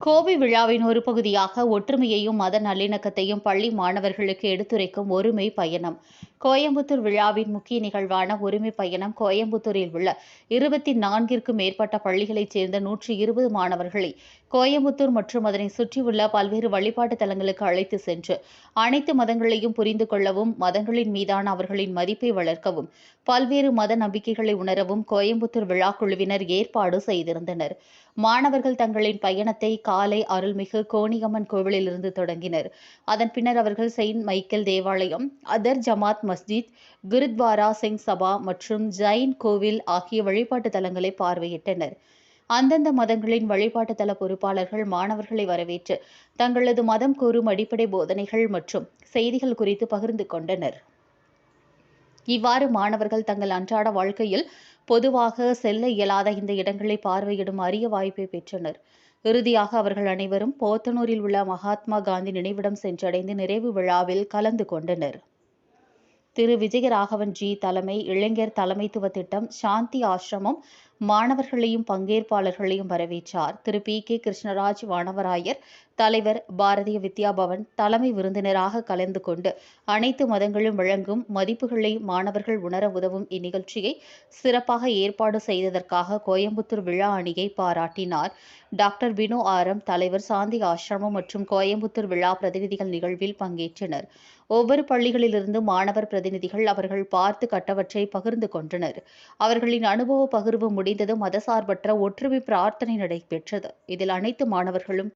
கோவை விழாவின் ஒரு பகுதியாக ஒற்றுமையையும் மத நல்லிணக்கத்தையும் பள்ளி மாணவர்களுக்கு எடுத்துரைக்கும் ஒருமை பயணம். கோயம்புத்தூர் விழாவின் முக்கிய நிகழ்வான உரிமை பயணம் கோயம்புத்தூரில் உள்ள இருபத்தி நான்கிற்கும் மேற்பட்ட பள்ளிகளைச் சேர்ந்த நூற்றி இருபது மாணவர்களை கோயம்புத்தூர் மற்றும் அதனை சுற்றியுள்ள பல்வேறு வழிபாட்டு தலங்களுக்கு அழைத்து சென்று அனைத்து மதங்களையும் புரிந்து கொள்ளவும் மதங்களின் மீதான அவர்களின் மதிப்பை வளர்க்கவும் பல்வேறு மத நம்பிக்கைகளை உணரவும் கோயம்புத்தூர் விழா குழுவினர் ஏற்பாடு செய்திருந்தனர். மாணவர்கள் தங்களின் பயணத்தை காலை அருள்மிகு கோணியம்மன் கோவிலிலிருந்து தொடங்கினர். அதன் பின்னர் அவர்கள் செயின்ட் மைக்கேல் தேவாலயம் அதர் ஜமாத் மஸ்ஜித் குருத்வாரா சிங் சபா மற்றும் ஜைன் கோவில் ஆகிய வழிபாட்டு தலங்களை பார்வையிட்டனர். அந்தந்த மதங்களின் வழிபாட்டு தல பொறுப்பாளர்கள் மாணவர்களை வரவேற்று தங்களது மதம் கூறும் அடிப்படை போதனைகள் மற்றும் செய்திகள் குறித்து பகிர்ந்து கொண்டனர். இவ்வாறு மாணவர்கள் தங்கள் அன்றாட வாழ்க்கையில் பொதுவாக செல்ல இயலாத இந்த இடங்களை பார்வையிடும் அரிய வாய்ப்பை பெற்றனர். இறுதியாக அவர்கள் அனைவரும் போத்தனூரில் உள்ள மகாத்மா காந்தி நினைவிடம் சென்றடைந்து நிறைவு விழாவில் கலந்து கொண்டனர். திரு. விஜயராகவன் ஜி தலைமை இளைஞர் தலைமைத்துவ திட்டம் சாந்தி ஆசிரமம் மாணவர்களையும் பங்கேற்பாளர்களையும் வரவேற்றார். திரு. பி. கே. கிருஷ்ணராஜ் வானவராயர் தலைவர் பாரதிய வித்யா பவன் தலைமை விருந்தினராக கலந்து கொண்டு அனைத்து மதங்களும் வழங்கும் மதிப்புகளை மாணவர்கள் உணர உதவும் இந்நிகழ்ச்சியை சிறப்பாக ஏற்பாடு செய்ததற்காக கோயம்புத்தூர் விழா அணியை பாராட்டினார். டாக்டர் வினு ஆரம் தலைவர் சாந்தி ஆசிரமம் மற்றும் கோயம்புத்தூர் விழா பிரதிநிதிகள் நிகழ்வில் பங்கேற்றனர். ஒவ்வொரு பள்ளிகளிலிருந்து மாணவர் பிரதிநிதிகள் அவர்கள் பார்த்து கட்டவற்றை பகிர்ந்து கொண்டனர். அவர்களின் அனுபவ பகிர்வு முடிந்ததும் மதசார்பற்ற ஒற்றுமை பிரார்த்தனை நடைபெற்றது. இதில் அனைத்து மாணவர்களும்